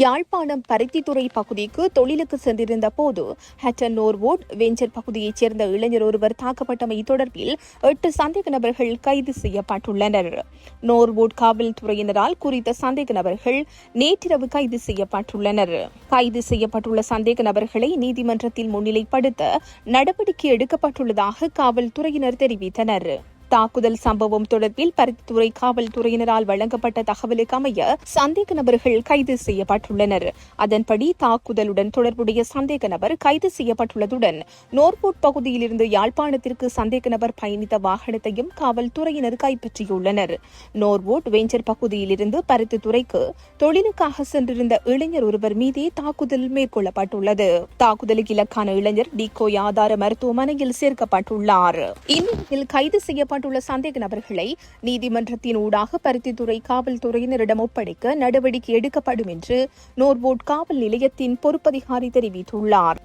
யாழ்ப்பாணம் பருத்தித்துறை பகுதிக்கு தொழிலுக்கு சென்றிருந்த போது ஹட்டன் நோர்வோட் வெஞ்சர் பகுதியைச் சேர்ந்த இளைஞர் ஒருவர் தாக்கப்பட்டமை தொடர்பில் எட்டு சந்தேக நபர்கள் கைது செய்யப்பட்டுள்ளனர். நோர்வோட் காவல்துறையினரால் குறித்த சந்தேக நபர்கள் நேற்றிரவு கைது செய்யப்பட்டுள்ளனர். கைது செய்யப்பட்டுள்ள சந்தேக நபர்களை நீதிமன்றத்தில் முன்னிலைப்படுத்த நடவடிக்கை எடுக்கப்பட்டுள்ளதாக காவல்துறையினர் தெரிவித்தனர். தாக்குதல் சம்பவம் தொடர்பில் பருத்தித்துறை காவல்துறையினரால் வழங்கப்பட்ட தகவலுக்கு அமைய சந்தேக நபர்கள் கைது செய்யப்பட்டுள்ளனர். அதன்படி தாக்குதலுடன் தொடர்புடைய சந்தேக நபர் கைது செய்யப்பட்டுள்ளதுடன் நோர்போட் பகுதியிலிருந்து யாழ்ப்பாணத்திற்கு சந்தேக நபர் பயணித்த வாகனத்தையும் காவல்துறையினர் கைப்பற்றியுள்ளனர். நோர்வோட் வெஞ்சர் பகுதியிலிருந்து பருத்தித்துறைக்கு தொழிலுக்காக சென்றிருந்த இளைஞர் ஒருவர் மீதே தாக்குதல் மேற்கொள்ளப்பட்டுள்ளது. தாக்குதலுக்கு இலக்கான இளைஞர் டிகோய் ஆதார மருத்துவமனையில் சேர்க்கப்பட்டுள்ளார். இந்நிலையில் கைது செய்யப்பட்டுள்ள சந்தேக நபர்களை நீதிமன்றத்தின் ஊடாக பருத்தித்துறை காவல்துறையினரிடம் ஒப்படைக்க நடவடிக்கை எடுக்கப்படும் என்று நோர்வோட் காவல் நிலையத்தின் பொறுப்பதிகாரி தெரிவித்துள்ளார்.